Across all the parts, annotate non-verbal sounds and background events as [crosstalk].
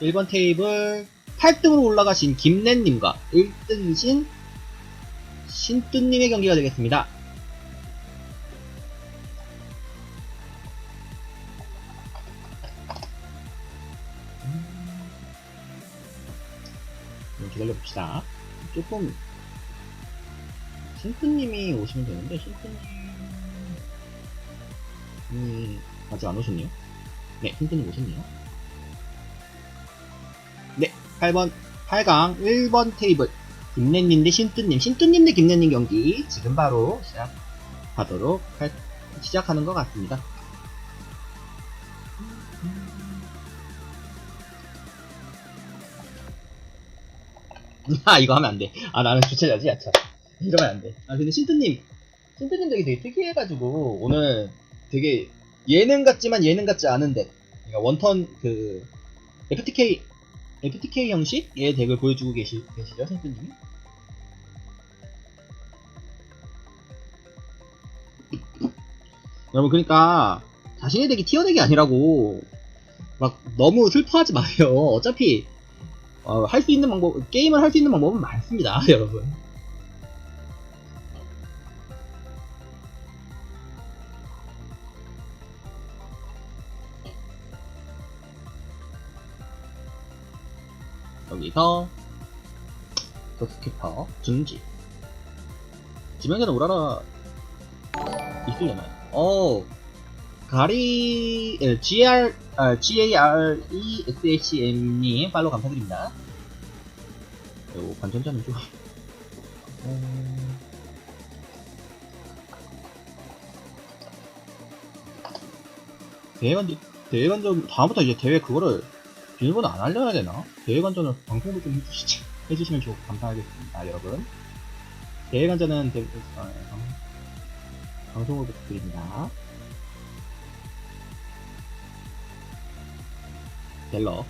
1번 테이블 8등으로 올라가신 김랜님과 1등이신 신뚜님의 경기가 되겠습니다. 음, 기다려봅시다. 조금 신뚜님이 오시면 되는데 신뚜님이 아직 안 오셨네요. 네, 신뚜님 오셨네요. 네, 8번 8강 1번 테이블 김래님 대 신뚜님, 신뚜님 대 김래님 경기 지금 바로 시작하도록 할, 시작하는 것 같습니다. 아 이거 하면 안 돼. 아 나는 주체자지 야차. 이러면 안 돼. 아 근데 신뚜님, 신뚜님 되게 되게 특이해가지고 오늘 되게 예능 같지만 예능 같지 않은데 그러니까 원턴 그 FTK FTK 형식의 덱을 보여주고 계시, 계시죠 신뚜님이? 여러분 그러니까 자신의 덱이 티어 덱이 아니라고 막 너무 슬퍼하지 마요. 어차피 어, 할 수 있는 방법 게임을 할 수 있는 방법은 많습니다, [laughs] 여러분. 여기서 더스키퍼 증지 지명자는 우라라 있으려나요? 어 가리 에, GR 아, GARE SHM님 팔로우 감사드립니다. 요 관전자는 좀 어... 대회관전 대회관전 다음부터 이제 대회 그거를 비밀번호 안 알려야 되나? 대회관전을 방송도 좀 해주시지 해주시면 좋 감사하겠습니다, 여러분. 대회관전은 대, 아, 방, 방송을 부탁드립니다. 벨러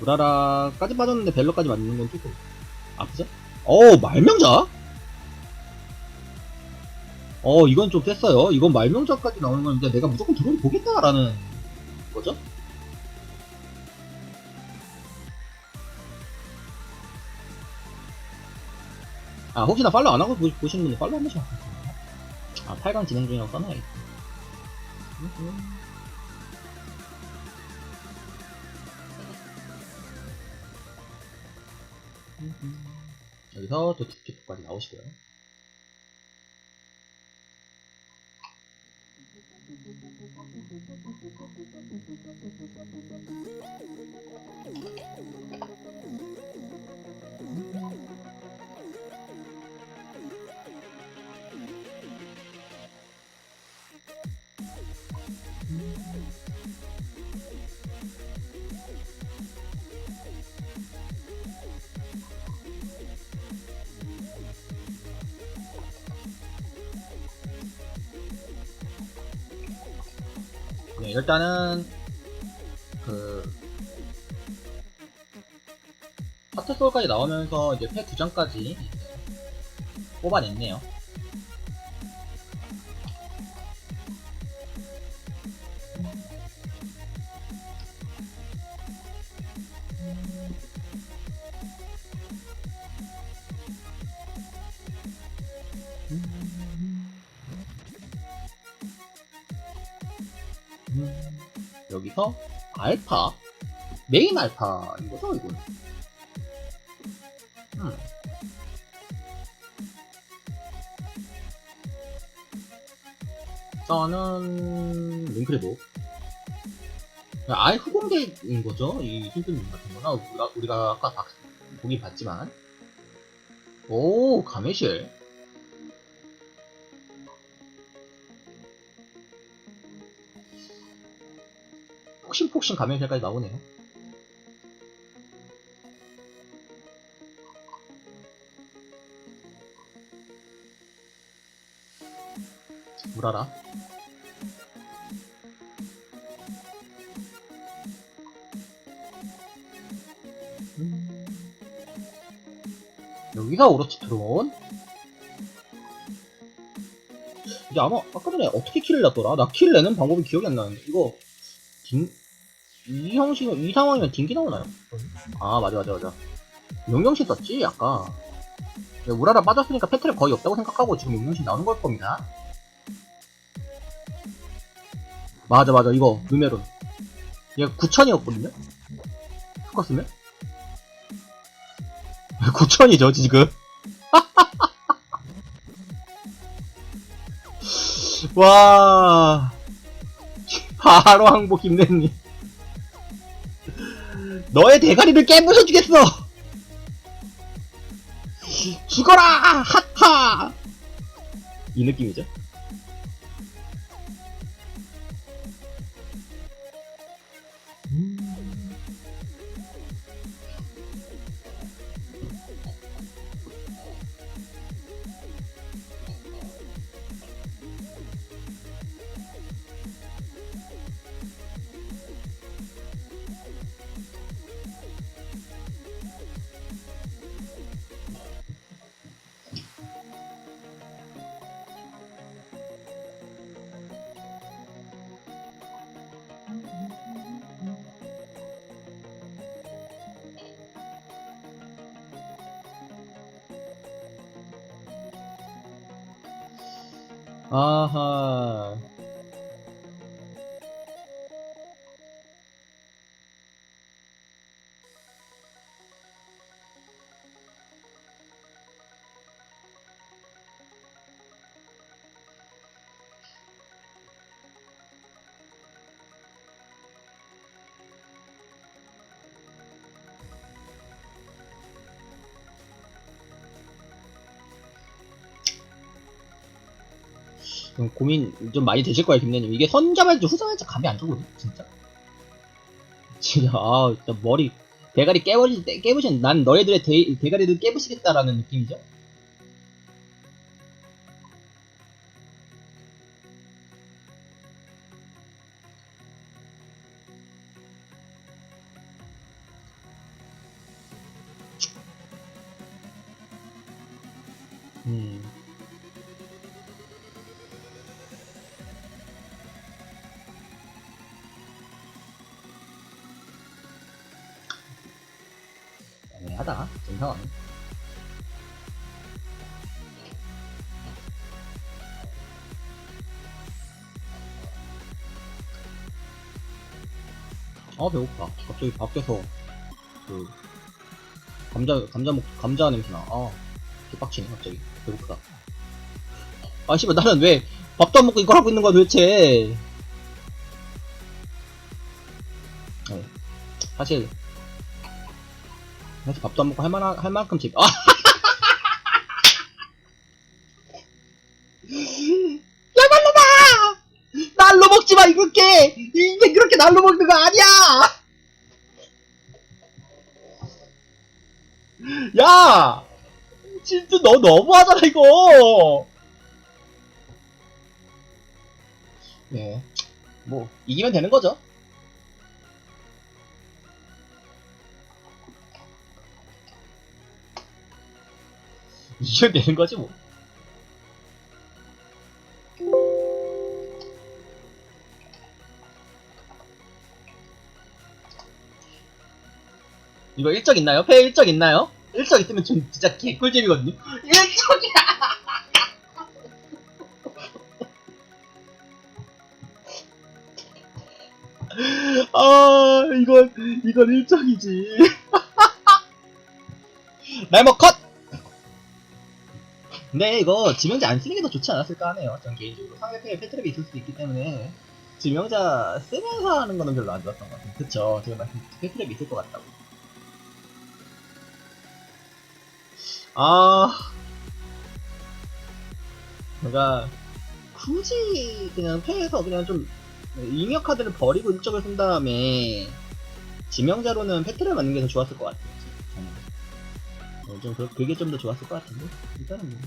우라라까지 빠졌는데 벨러까지 맞는 건 조금 아프죠? 어 말명자? 어 이건 좀 셌어요 이건 말명자까지 나오는 건 이제 내가 무조건 들어오면 보겠다라는 거죠? 아 혹시나 팔로우 안 하고 보, 보시는 분들 팔로우 한 번씩 부탁드립니다 아 8강 진행 중이라고 써놔야겠다 음. 여기서 도티피까지 나오시고요. 일단은 그 하트솔까지 나오면서 이제 팩 2장까지 뽑아냈네요. 여기서 알파? 메인 알파인 거죠 이거 음. 저는 링크레도 아예 후공대인 거죠 이 신드님 같은 거나? 우리가, 아까 박- 보긴 봤지만. 오 가메실 폭신폭신 가면실까지 나오네요. 우라라. 음. 여기가 오로치 트론. 이게 아마 아까 전에 어떻게 킬을 냈더라? 나킬 내는 방법이 기억이 안 나는데 이거 김 이 형식, 이 상황이면 딩기 나오나요? 아, 맞아, 맞아, 맞아. 용영신 썼지, 아까. 네, 우라라 빠졌으니까 패트랩 거의 없다고 생각하고 지금 용영신 나오는 걸 겁니다. 맞아, 맞아, 이거, 누메론. 얘가 9천이었거든요? 스커스면? 9천이죠, [laughs] 지금. [laughs] 와. 바로 항복 김래님. 너의 대가리를 깨부숴주겠어! 죽어라! 핫하! 이 느낌이죠? 좀 고민 좀 많이 되실 거예요, 김래님. 이게 선잡할지 후선할지 감이 안 좋거든, 진짜. 진짜, 아, 진짜 머리, 대가리 깨버리, 깨부신, 난 너희들의 대, 대가리를 깨부시겠다라는 느낌이죠? 음. 지금 상황은. 아, 배고파. 갑자기 밖에서, 그, 감자, 감자 먹, 감자 냄새 나. 아, 개빡치네, 갑자기. 배고프다. 아, 씨발, 나는 왜 밥도 안 먹고 이걸 하고 있는 거야, 도대체. 네. 사실, 사실 밥도 안 먹고 할 만한, 할 만큼 집, 아! [laughs] 야, 날로마! 날로 먹지 마, 이렇게! 이게 그렇게 날로 먹는 거 아니야! 야! 진짜 너 너무하잖아, 이거! 네. 뭐, 이기면 되는 거죠. 이기면 되는 거지, 뭐. 이거 일적 있나요? 패 일적 있나요? 일적 있으면 좀 진짜 개꿀잼이거든요. 일적이야! [laughs] 아, 이건, 이건 일적이지. [laughs] 날먹 컷! 근데 이거 지명자 안 쓰는 게 더 좋지 않았을까 하네요. 전 개인적으로. 상대편에 패트랩이 있을 수도 있기 때문에 지명자 쓰면서 하는 거는 별로 안 좋았던 것 같아요. 그쵸. 제가 말씀 패트랩이 있을 것 같다고. 아, 내가 굳이 그냥 패에서 그냥 좀 잉여 카드를 버리고 일적을 쓴 다음에 지명자로는 패트를 맞는 게 더 좋았을 것 같아요. 어, 좀 그, 그게 좀 더 좋았을 것 같은데 일단은 뭐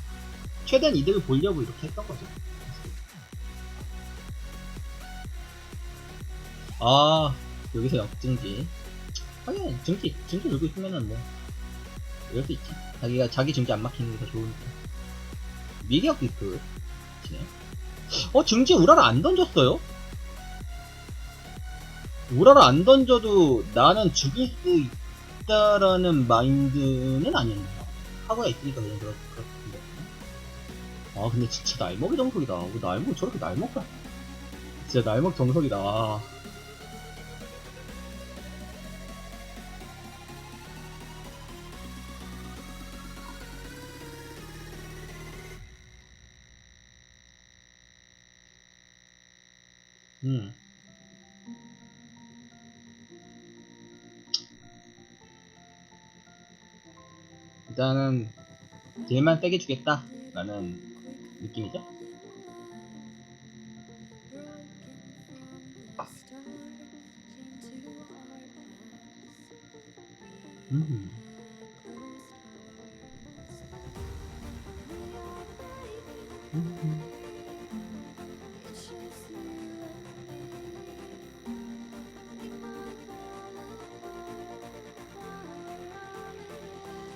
최대한 이득을 보려고 이렇게 했던 거죠. 아 여기서 역증기 하긴 증기 증기 들고 있으면은 뭐 이럴 수 있지 자기가 자기 증기 안 막히는 게 더 좋으니까 기프 네. 어 증지 우라를 안 던졌어요? 우라를 안 던져도 나는 죽일 수 있다라는 마인드는 아니었나. 카고야 있으니까 그냥 그렇, 그렇던데. 아, 근데 진짜 날먹이 정석이다. 왜 날먹 저렇게 날먹다. 진짜 날먹 정석이다. 아. 음. 일단은 딜만 세게 주겠다 라는 느낌이죠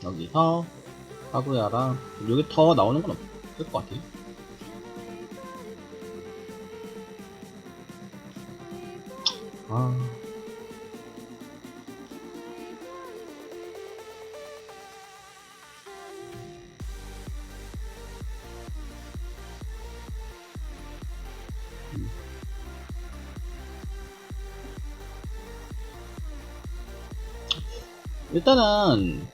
여기서 카구야랑 여기 더 나오는 건 없을 것 같아요. 아. 음. 일단은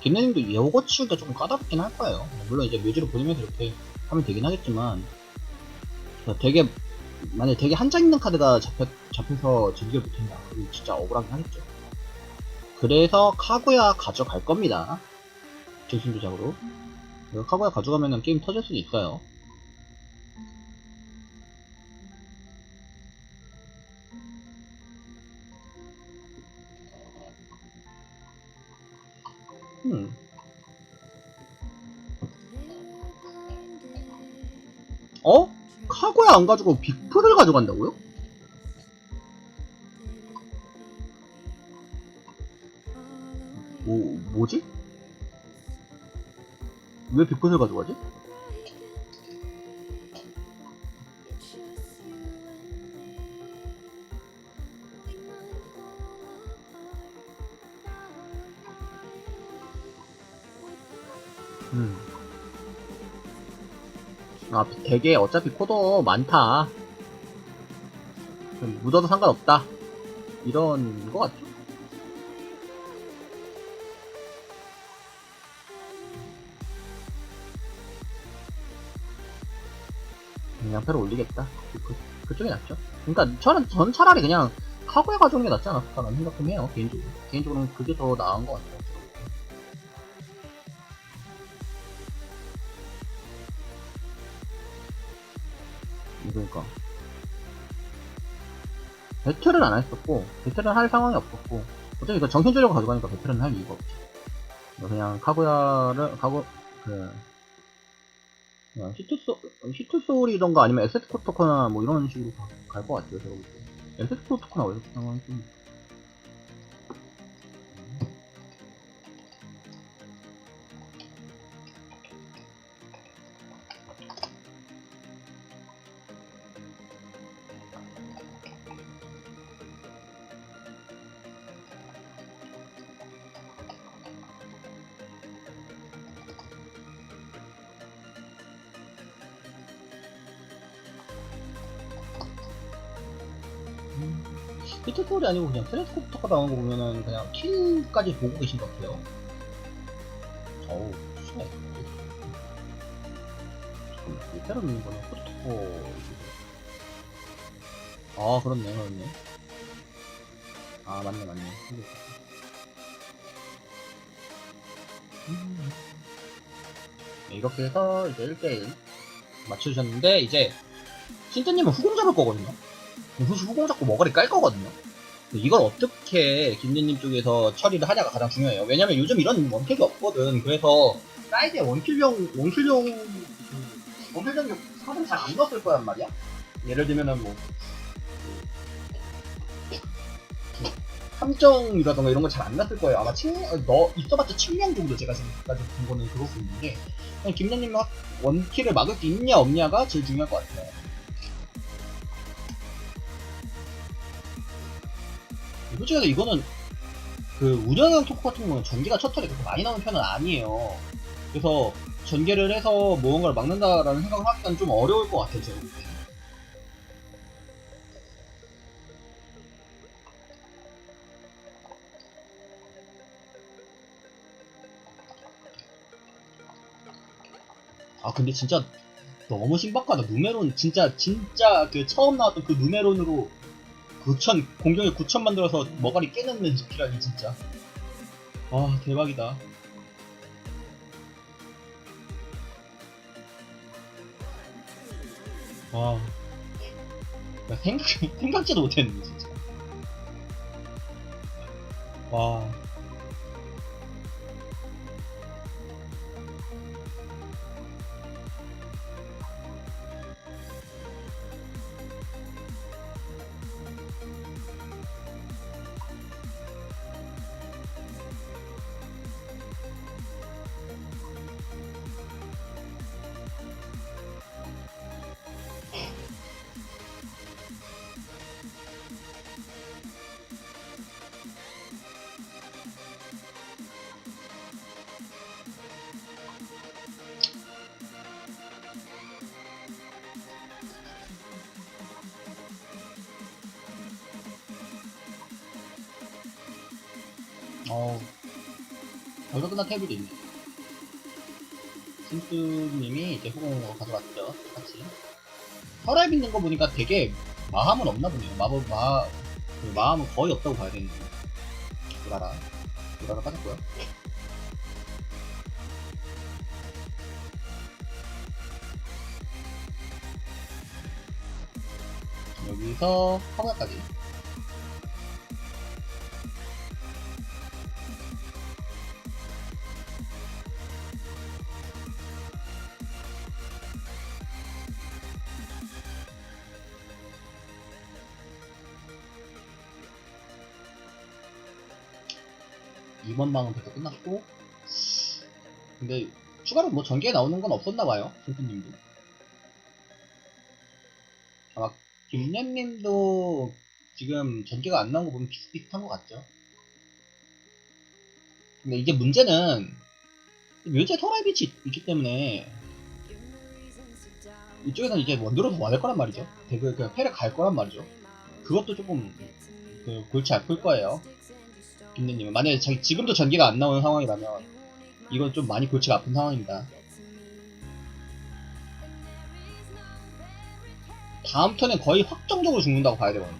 김내님도 요거 치우기가 조금 까다롭긴 할 거예요. 물론 이제 묘지로 보내면서 이렇게 하면 되긴 하겠지만, 되게, 만약에 되게 한 장 있는 카드가 잡혀, 잡혀서 즐겨 붙인다. 그럼 진짜 억울하긴 하겠죠. 그래서 카구야 가져갈 겁니다. 정신조작으로. 이거 카구야 가져가면은 게임 터질 수도 있어요. 음. 어? 카고야 안 가지고 빅프를 가져간다고요? 뭐, 뭐지? 왜 빅풋을 가져가지? 되게 어차피 코더 많다. 묻어도 상관없다. 이런 거 같죠? 그냥 패를 올리겠다. 그, 그 쪽이 낫죠. 그러니까 저는 전 차라리 그냥 카고에 가져오는 게 낫지 않았을까라는 생각도 해요. 개인적으로. 개인적으로는 그게 더 나은 것 같아요. 배틀은 안 했었고 배틀은 할 상황이 없었고 어차피 이거 정신 주려고 가져가니까 배틀은 할 이유가 없지. 그냥 카구야를 카구 그 그냥 히트소 히트소울이던가 아니면 에세트 코토코나 뭐 이런 식으로 갈 것 같아요 제가 볼 때 에세트 코토코나 왜 이렇게 상황이 좀 히트소울이 아니고 그냥 텔레스코프터가 나온 거 보면은 그냥 킬까지 보고 계신 것 같아요. 어우 수가 있네. 테러 있는 거는 코토코 아 그렇네 그렇네. 아 맞네 맞네. 음. 네, 이렇게 해서 이제 1대1 맞춰주셨는데 이제 신태님은 후공 잡을 거거든요 후수 후공 잡고 머가리 깔 거거든요 이걸 어떻게 김진님 쪽에서 처리를 하냐가 가장 중요해요 왜냐면 요즘 이런 원택이 없거든 그래서 사이드에 원킬용 원킬용 원킬용 사진 잘안 넣었을 거란 말이야 예를 들면은 뭐 함정이라던가 이런 거 잘 안 났을 거예요. 아마 칭, 너, 있어봤자 칭령 정도 제가 지금까지 본 거는 수 있는데, 김나님 원킬을 막을 수 있냐, 없냐가 제일 중요할 것 같아요. 솔직히 이거는 그 우정형 토크 같은 거는 전개가 첫 턴에 그렇게 많이 나오는 편은 아니에요. 그래서 전개를 해서 무언가를 막는다라는 생각을 하기는 좀 어려울 것 같아요, 제가. 아 근데 진짜 너무 신박하다. 누메론 진짜 진짜 그 처음 나왔던 그 누메론으로 9천 공격에 9천 만들어서 머가리 깨는 스피라니 진짜. 아 대박이다. 와. 나 생각 [laughs] 생각지도 못했는데 진짜. 와. 벌써 끝난 테이블도 있네. 신뚜님이 이제 후공으로 가져갔죠. 같이. 혈압 있는 거 보니까 되게 마함은 없나 보네요. 마법, 마, 그 마함은 거의 없다고 봐야 되는데. 우라라. 우라라 빠졌고요. 여기서 화가까지. 끝났고. 근데 추가로 뭐 전개에 나오는 건 없었나 봐요 신프님도. 아마 김년님도 지금 전개가 안 나온 거 보면 비슷비슷한 것 같죠? 근데 이제 문제는 묘지에 토라이 빛이 있기 때문에 이쪽에서는 이제 원드로도 와될 거란 말이죠. 대그 그 패를 갈 거란 말이죠. 그것도 조금 그 골치 아플 거예요 김대님은 만약에 자기 지금도 전개가 안 나오는 상황이라면 이건 좀 많이 골치가 아픈 상황입니다. 다음 턴에 거의 확정적으로 죽는다고 봐야 되거든요.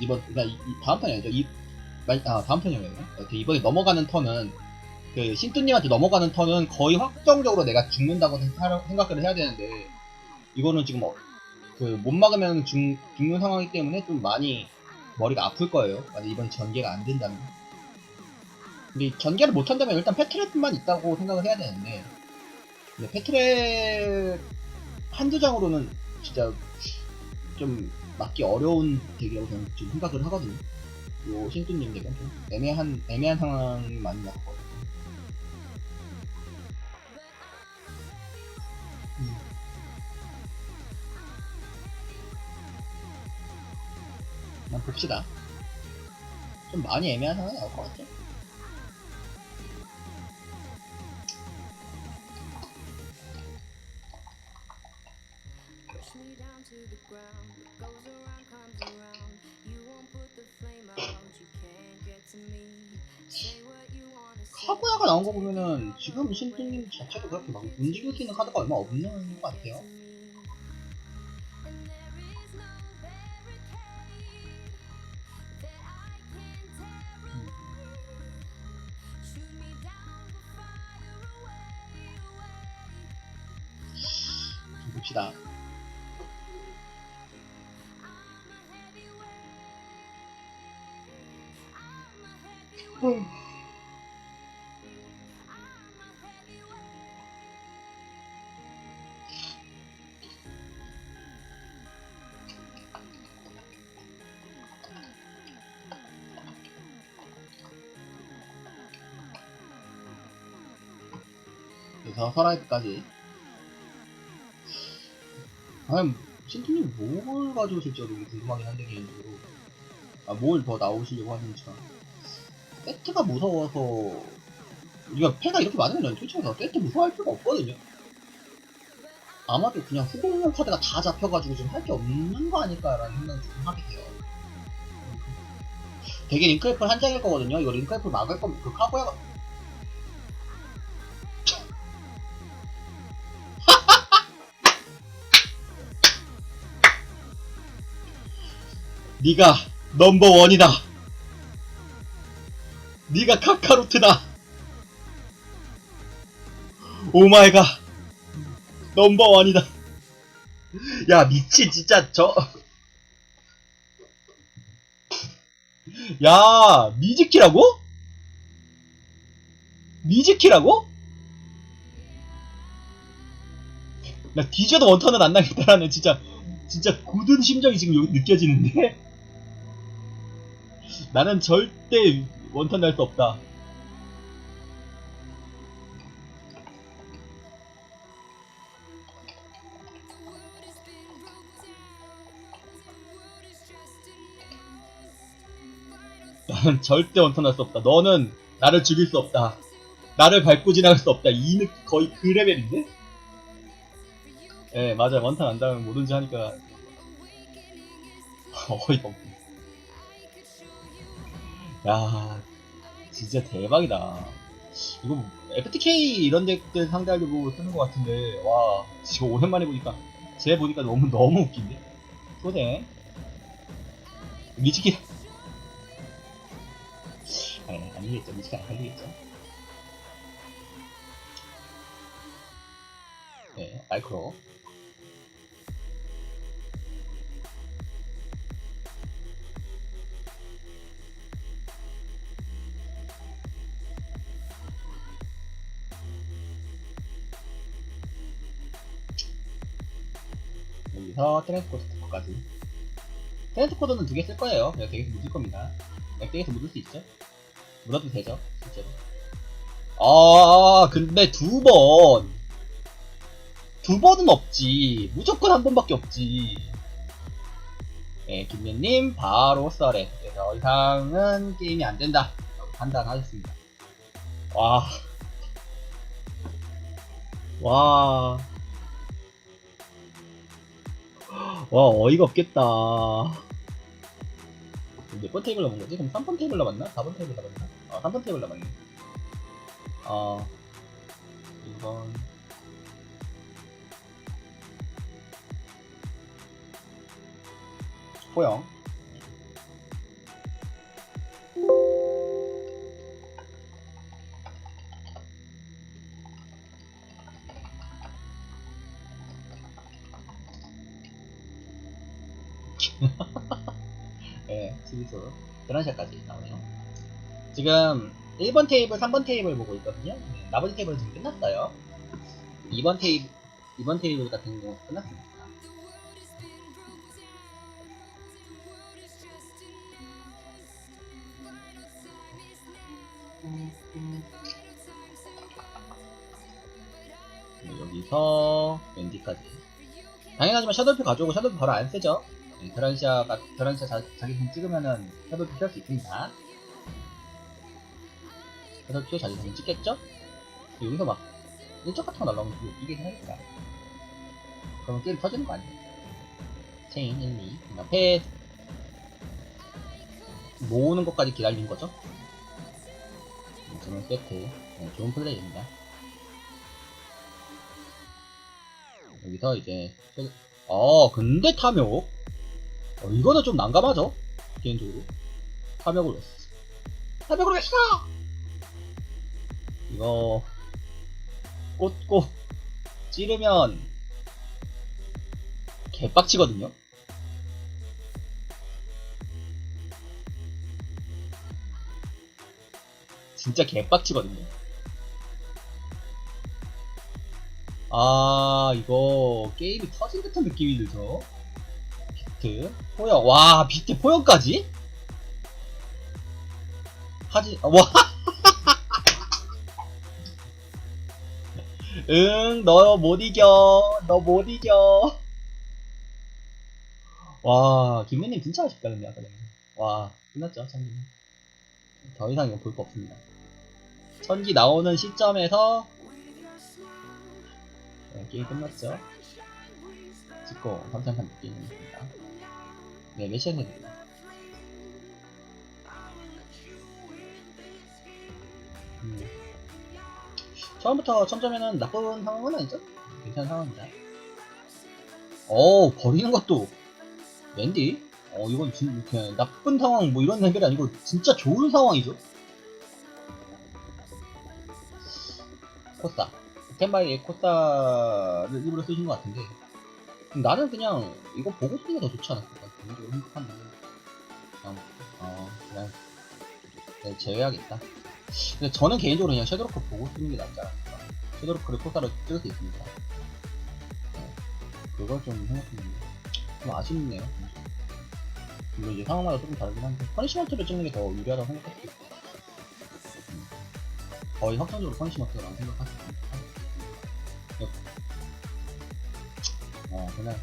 이번 그러니까 이, 이 다음 턴이 아니죠. 이 마- 아 다음 턴이었네. 이번에 넘어가는 턴은 그 신뚜님한테 넘어가는 턴은 거의 확정적으로 내가 죽는다고 생각- 생각을 해야 되는데 이거는 지금 어, 그못 막으면 죽, 죽는 상황이기 때문에 좀 많이 머리가 아플 거예요. 만약 이번 전개가 안 된다면. 근데 전개를 못한다면 일단 패트랩만 있다고 생각을 해야 되는데 근데 패트랩 한두 장으로는 진짜 좀 맞기 어려운 덱이라고 저는 지금 생각을 하거든요 요 신뚜님 덱은 좀 애매한 애매한 상황이 많이 나거든요 음. 그냥 봅시다 좀 많이 애매한 상황이 나올 것 같죠? 카구야가 나온 거 보면은 지금 신뚜님 자체도 그렇게 막 움직일 수 있는 카드가 얼마 없는 것 같아요. There is 그래서 서라이트까지. 과연 신뚜님 뭘 가져오실지 너무 궁금하긴 한데 개인적으로. 아, 뭘 더 나오시려고 하는지. 세트가 무서워서, 우리가 패가 이렇게 많으면 솔직히 세트 무서워할 필요가 없거든요. 아마도 그냥 후공 카드가 다 잡혀가지고 지금 할 게 없는 거 아닐까라는 생각이 좀 하게 돼요. 되게 링크애플 한 장일 거거든요. 이거 링크애플 막을 거면 그 카고야. 네가 넘버 원이다. 네가 카카로트다. 오마이갓. 넘버 원이다. 야 미친 진짜 저. 야 미즈키라고? 미즈키라고? 나 뒤져도 원턴은 안 나겠다라는 진짜 진짜 굳은 심정이 지금 느껴지는데 나는 절대 원턴 날수 없다. 나는 절대 원턴 날수 없다. 너는 나를 죽일 수 없다. 나를 밟고 지나갈 수 없다. 이 느, 거의 그 레벨인데? 예, 네, 맞아요. 원턴 안 당하면 뭐든지 하니까 [laughs] 어이가 없네. 야, 진짜 대박이다. 이거 뭐 FTK 이런 덱들 상대하려고 쓰는 것 같은데, 와, 지금 오랜만에 보니까, 쟤 보니까 너무, 너무 웃긴데? 소생. 미치기. 아니, 아니겠죠. 미치기 안 걸리겠죠. 네, 마이크로. 여기서 트랜스코드까지. 트랜스코드는 두 개 쓸 거예요. 그냥 덱에서 묻을 겁니다. 덱에서 묻을 수 있죠? 묻어도 되죠? 실제로. 아 근데 두번. 두 번은 없지. 무조건 한 번밖에 없지. 네 김민님 바로 썰에. 그래서 더 이상은 게임이 안 된다. 라고 판단하셨습니다. 와. 와. 와 어이가 없겠다 몇번 테이블 남은 거지? 그럼 3번 테이블 남았나? 4번 테이블 남았나? 아 3번 테이블 남았네 아 2번 호영 예, 스위스 드란샤까지 나오네요. 지금 1번 테이블, 3번 테이블 보고 있거든요. 네, 나머지 테이블은 지금 끝났어요. 2번 테이블, 2번 테이블 같은 경우 끝났습니다. 네, 여기서 웬디까지. 당연하지만 샤도표 가져오고 샤도표 바로 안 쓰죠. 네, 드란샤가 드란샤 자, 자기 공 찍으면은 샤도표 피할 수 있습니다. 샤도표 자기 공 찍겠죠? 여기서 막 일적 같은 거 날라오면 되게 웃기긴 하겠다. 그러면 게임 터지는 거 아니에요? 체인 1, 2 옆에 모으는 것까지 기다리는 거죠? 네, 저는 세트 네, 좋은 플레이입니다. 여기서 이제 어 근데 탐욕 어, 이거는 좀 난감하죠? 개인적으로. 탐욕을 했어. 탐욕을 했어! 이거 꽂고 찌르면 개빡치거든요? 진짜 개빡치거든요. 아 이거 게임이 터진 듯한 느낌이 들죠 비트 포영 와 비트 포영까지 하지 아, 와 [laughs] 응, 너 못 이겨. 너 못 이겨. 와, 김민님 진짜 아쉽다, 근데, 아까 전에. 와 끝났죠 천기는 더 이상 이거 볼 거 없습니다 천기 나오는 시점에서 네, 게임 끝났죠 찍고 감상한 느낌입니다 시간 됩니다 음. 처음부터 천점에는 나쁜 상황은 아니죠? 괜찮은 상황입니다. 어 버리는 것도. 랜디? 어 이건 진 그냥 나쁜 상황 뭐 이런 해결이 아니고 진짜 좋은 상황이죠? 코스타. 스탠바이의 코스타를 일부러 쓰신 것 같은데. 나는 그냥 이거 보고 쓰는 게 더 좋지 않았을까 개인적으로 생각하는데 그냥 어 그냥 네, 제외하겠다. 근데 저는 개인적으로 그냥 섀도우크 보고 쓰는 게 낫지 않을까. 섀도우크를 코스타로 찍을 수 있으니까. 네, 그걸 좀 생각했는데. 좀 아쉽네요. 물론 이제 상황마다 조금 다르긴 한데 퍼니시먼트를 찍는 게 더 유리하다고 생각할 수도 있고. 음, 거의 확정적으로 퍼니시먼트라고 생각할 수도 있고. 네. 어 그냥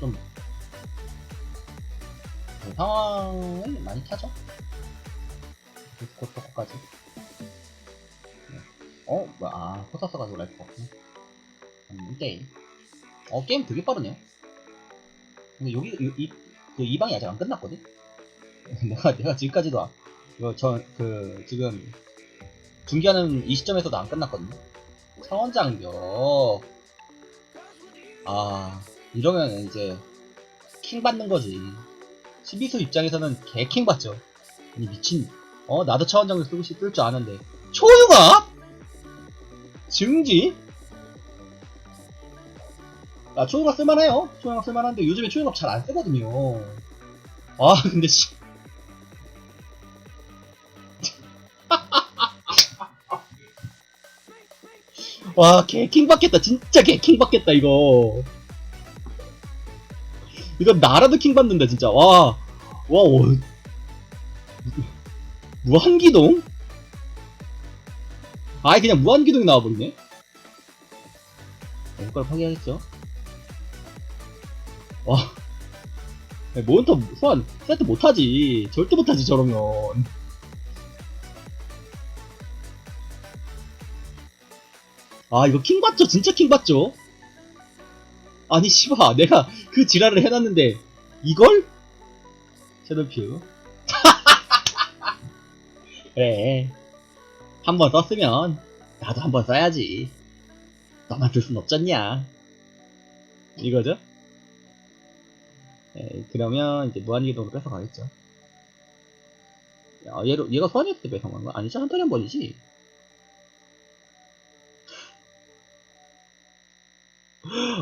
좀그 상황을 많이 타죠 디스코터까지 네. 어? 뭐야 아 코타 써가지고 라이프가 없네 음, 1대1 어 게임 되게 빠르네요 근데 여기 이, 이, 그, 이 방이 아직 안 끝났거든? [laughs] 내가, 내가 지금까지도, 아- 이거 저, 그, 지금, 중계하는 이 시점에서도 안 끝났거든요? 차원장벽. 아, 이러면 이제, 킹 받는 거지. 수비수 입장에서는 개킹 받죠. 아니, 미친, 어, 나도 차원장벽 쓸, 쓸줄 아는데. 초유가? 증지? 아, 초용합 쓸만해요. 초용합 쓸만한데 요즘에 초용합 잘안 쓰거든요. 아, [laughs] 근데 씨. [laughs] 와, 개킹 받겠다. 진짜 개킹 받겠다, 이거. 이거 나라도 킹 받는다, 진짜. 와, 와, 오. 무한기동? 아예 그냥 무한기동이 나와버리네? 어, 이걸 파괴하겠죠? 와. 모니터 소환 세트 못하지. 절대 못하지, 저러면. 아, 이거 킹 받죠? 진짜 킹 받죠? 아니, 씨바. 내가 그 지랄을 해놨는데, 이걸? 섀도우퓨. [laughs] 그래. 한 번 썼으면, 나도 한 번 써야지. 너만 쓸 순 없잖냐. 이거죠? 네, 그러면 이제 무한기동으로 뺏어가겠죠. 야, 얘로, 얘가 소환했을 때 뺏어간 거 아니지? 한 달에 한 번이지?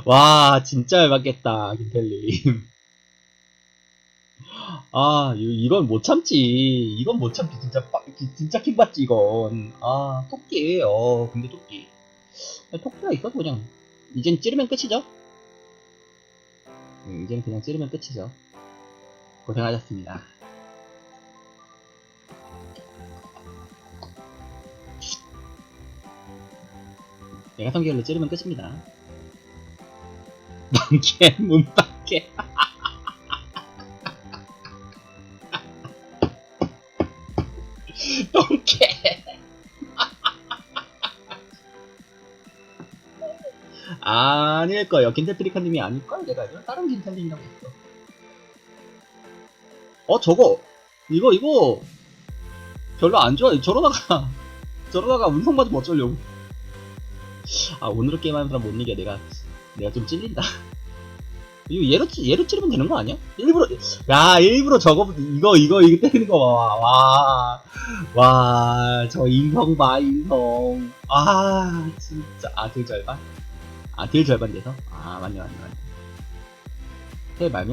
와, 진짜 열받겠다, 김텔님. 아, 이- 이건 못 참지. 이건 못 참지. 진짜, 빡, 지- 진짜 킹받지, 이건. 아, 토끼예요 근데 토끼. 야, 토끼가 있어도 그냥, 이젠 찌르면 끝이죠? 네, 이제는 그냥 찌르면 끝이죠. 고생하셨습니다. 내가 성결로 찌르면 끝입니다. 만개, 문밖에. [laughs] [laughs] 똥개. [laughs] 아닐 거예요. 긴텔트리카님이 아닐 걸? 내가 알기로 다른 긴텔님이라고 했어. 어, 저거. 이거, 이거. 별로 안 좋아. 저러다가, 저러다가 운성 맞으면 어쩌려고. 아, 오늘은 게임하는 사람 못 이겨. 내가, 내가 좀 찔린다. 이거 얘로, 찌- 얘로 찌르면 되는 거 아니야? 일부러, 야, 일부러 저거, 이거, 이거, 이거 때리는 거 봐. 와, 와, 저 인성 봐, 인성. 아, 진짜. 아, 들 절반? 아, 들 절반 돼서? 아, 맞네, 맞네, 맞네. 해 말면